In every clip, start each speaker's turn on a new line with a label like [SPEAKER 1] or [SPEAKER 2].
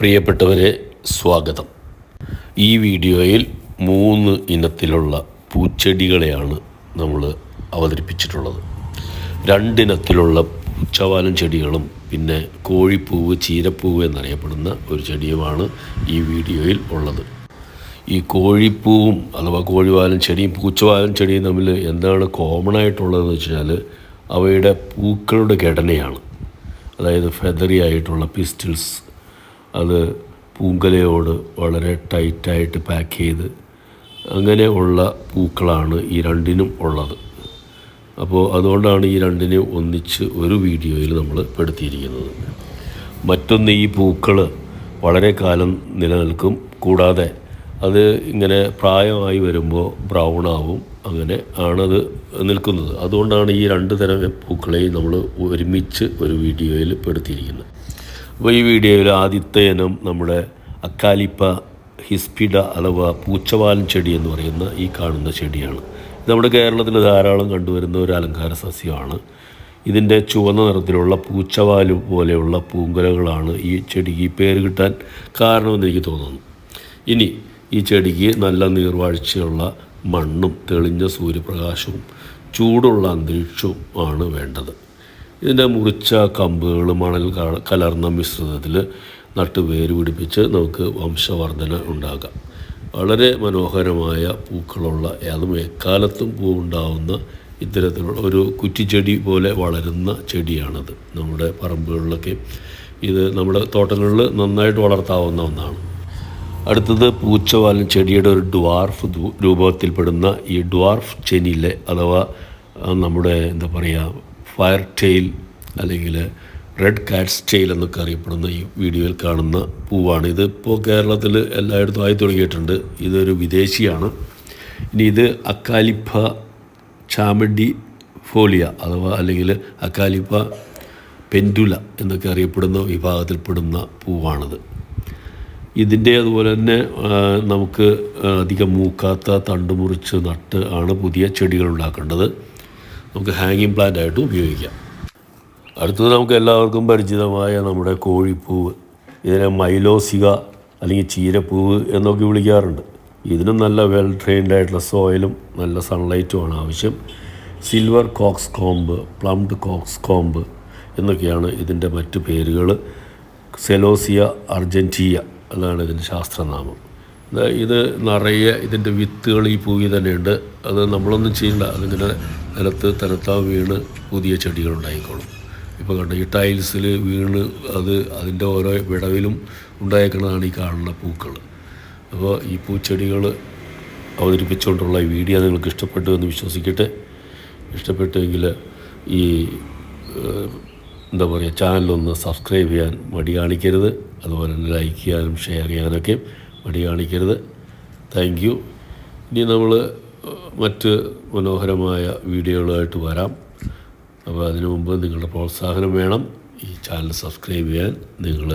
[SPEAKER 1] പ്രിയപ്പെട്ടവരെ സ്വാഗതം. ഈ വീഡിയോയിൽ മൂന്ന് ഇനത്തിലുള്ള പൂച്ചെടികളെയാണ് നമ്മൾ അവതരിപ്പിച്ചിട്ടുള്ളത്. രണ്ടിനത്തിലുള്ള പൂച്ചവാലൻ ചെടികളും പിന്നെ കോഴിപ്പൂവ് ചീരപ്പൂവ് എന്നറിയപ്പെടുന്ന ഒരു ചെടിയുമാണ് ഈ വീഡിയോയിൽ ഉള്ളത്. ഈ കോഴിപ്പൂവും അഥവാ കോഴിവാലൻ ചെടിയും പൂച്ചവാലൻ ചെടിയും തമ്മിൽ എന്താണ് കോമൺ ആയിട്ടുള്ളതെന്ന് വെച്ചാൽ അവയുടെ പൂക്കളുടെ ഘടനയാണ്. അതായത് ഫെദറി ആയിട്ടുള്ള പിസ്റ്റൽസ് അത് പൂങ്കലയോട് വളരെ ടൈറ്റായിട്ട് പാക്ക് ചെയ്ത് അങ്ങനെ ഉള്ള പൂക്കളാണ് ഈ രണ്ടിനും ഉള്ളത്. അപ്പോൾ അതുകൊണ്ടാണ് ഈ രണ്ടിനെ ഒന്നിച്ച് ഒരു വീഡിയോയിൽ നമ്മൾ പെടുത്തിയിരിക്കുന്നത്. മറ്റൊന്ന് ഈ പൂക്കൾ വളരെ കാലം നിലനിൽക്കും. കൂടാതെ അത് ഇങ്ങനെ പ്രായമായി വരുമ്പോൾ ബ്രൗൺ ആവും. അങ്ങനെ ആണത് നിൽക്കുന്നത്. അതുകൊണ്ടാണ് ഈ രണ്ട് തരം പൂക്കളെയും നമ്മൾ ഒരുമിച്ച് ഒരു വീഡിയോയിൽ പെടുത്തിയിരിക്കുന്നത്. അപ്പോൾ ഈ വീഡിയോയിൽ ആദ്യത്തെ ഇനം നമ്മുടെ അക്കാലിപ്പ ഹിസ്പിഡ അഥവാ പൂച്ചവാലൻ ചെടി എന്ന് പറയുന്ന ഈ കാണുന്ന ചെടിയാണ്. നമ്മുടെ കേരളത്തിൽ ധാരാളം കണ്ടുവരുന്ന ഒരു അലങ്കാര സസ്യമാണ്. ഇതിന്റെ ചുവന്ന നിറത്തിലുള്ള പൂച്ചവാൽ പോലെയുള്ള പൂങ്കുലകളാണ് ഈ ചെടിക്ക് പേര് കിട്ടാൻ കാരണമെന്ന് എനിക്ക് തോന്നുന്നു. ഇനി ഈ ചെടിക്ക് നല്ല നീർവാഴ്ചയുള്ള മണ്ണും തെളിഞ്ഞ സൂര്യപ്രകാശവും ചൂടുള്ള അന്തരീക്ഷവും ആണ് വേണ്ടത്. ഇതിന്റെ മുറിച്ച കമ്പുകൾ മണൽ കലർന്ന മിശ്രിതത്തിൽ നട്ട് വേര് പിടിപ്പിച്ച് നമുക്ക് വംശവർധന ഉണ്ടാക്കാം. വളരെ മനോഹരമായ പൂക്കളുള്ള അതും എക്കാലത്തും പൂവുണ്ടാവുന്ന ഇത്തരത്തിലുള്ള ഒരു കുറ്റിച്ചെടി പോലെ വളരുന്ന ചെടിയാണത്. നമ്മുടെ പറമ്പുകളിലൊക്കെ ഇത് നമ്മുടെ തോട്ടങ്ങളിൽ നന്നായിട്ട് വളർത്താവുന്ന ഒന്നാണ്. അടുത്തത് പൂച്ചവാലൻ ചെടിയുടെ ഒരു ഡ്വാർഫ് രൂപത്തിൽപ്പെടുന്ന ഈ ഡ്വാർഫ് ചെനിലെ അഥവാ നമ്മുടെ എന്താ പറയുക ഫയർ ടെയിൽ അല്ലെങ്കിൽ റെഡ് കാറ്റ്സ് ടെയിൽ എന്നൊക്കെ അറിയപ്പെടുന്ന ഈ വീഡിയോയിൽ കാണുന്ന പൂവാണ്. ഇതിപ്പോൾ കേരളത്തിൽ എല്ലായിടത്തും ആയി തുടങ്ങിയിട്ടുണ്ട്. ഇതൊരു വിദേശിയാണ്. ഇനി ഇത് അക്കാലിപ്പ ചാമഡി ഫോലിയ അഥവാ അല്ലെങ്കിൽ അക്കാലിപ്പ പെൻഡുല എന്നൊക്കെ അറിയപ്പെടുന്ന വിഭാഗത്തിൽപ്പെടുന്ന പൂവാണിത്. ഇതിന്റെ അതുപോലെ തന്നെ നമുക്ക് അധികം മൂക്കാത്ത തണ്ട് മുറിച്ച് നട്ട് ആണ് പുതിയ ചെടികൾ ഉണ്ടാക്കേണ്ടത്. നമുക്ക് ഹാങ്ങിങ് പ്ലാന്റ് ആയിട്ട് ഉപയോഗിക്കാം. അടുത്തത് നമുക്ക് എല്ലാവർക്കും പരിചിതമായ നമ്മുടെ കോഴിപ്പൂവ് ഇതിനെ മൈലോസിക അല്ലെങ്കിൽ ചീരപ്പൂവ് എന്നൊക്കെ വിളിക്കാറുണ്ട്. ഇതിനും നല്ല വെൽ ട്രെയിൻഡ് ആയിട്ടുള്ള സോയിലും നല്ല സൺലൈറ്റുമാണ് ആവശ്യം silver Cox comb plumed Cox comb എന്നൊക്കെയാണ് ഇതിന്റെ മറ്റു പേരുകൾ സെലോസിയ അർജന്റീയ അതാണ് ഇതിന്റെ ശാസ്ത്രനാമം. ഇത് നിറയെ ഇതിന്റെ വിത്തുകൾ ഈ പൂവി തന്നെയുണ്ട്. അത് നമ്മളൊന്നും ചെയ്യണ്ട അതിങ്ങനെ നിലത്ത് തനത്താവ് വീണ് പുതിയ ചെടികൾ ഉണ്ടായിക്കോളും. ഇപ്പോൾ കണ്ട ഈ ടൈൽസിൽ വീണ് അത് അതിന്റെ ഓരോ വിടവിലും ഉണ്ടായേക്കുന്നതാണ് ഈ കാണുന്ന പൂക്കൾ. അപ്പോൾ ഈ പൂച്ചെടികൾ അവതരിപ്പിച്ചുകൊണ്ടുള്ള ഈ വീഡിയോ നിങ്ങൾക്ക് ഇഷ്ടപ്പെട്ടു എന്ന് വിശ്വസിക്കട്ടെ. ഇഷ്ടപ്പെട്ടുവെങ്കിൽ ഈ എന്താ പറയുക ചാനലൊന്ന് സബ്സ്ക്രൈബ് ചെയ്യാൻ മടി കാണിക്കരുത്. അതുപോലെ തന്നെ ലൈക്ക് ചെയ്യാനും ഷെയർ ചെയ്യാനൊക്കെ മടി കാണിക്കരുത്. Thank you. ഇനി നമ്മൾ മറ്റ് മനോഹരമായ വീഡിയോകളായിട്ട് വരാം. അപ്പോൾ അതിനു മുമ്പ് നിങ്ങളുടെ പ്രോത്സാഹനം വേണം. ഈ ചാനൽ സബ്സ്ക്രൈബ് ചെയ്യാൻ നിങ്ങൾ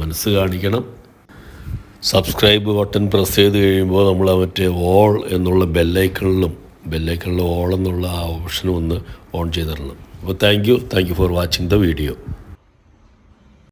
[SPEAKER 1] മനസ്സ് കാണിക്കണം. സബ്സ്ക്രൈബ് ബട്ടൺ പ്രസ് ചെയ്ത് കഴിയുമ്പോൾ നമ്മൾ മറ്റേ ഓൾ എന്നുള്ള ബെല്ലൈക്കണിലും ബെല്ലൈക്കണിൽ ഓൾ എന്നുള്ള ആ ഓപ്ഷനും ഒന്ന് ഓൺ ചെയ്തിടണം. അപ്പോൾ thank you. Thank you for watching the video.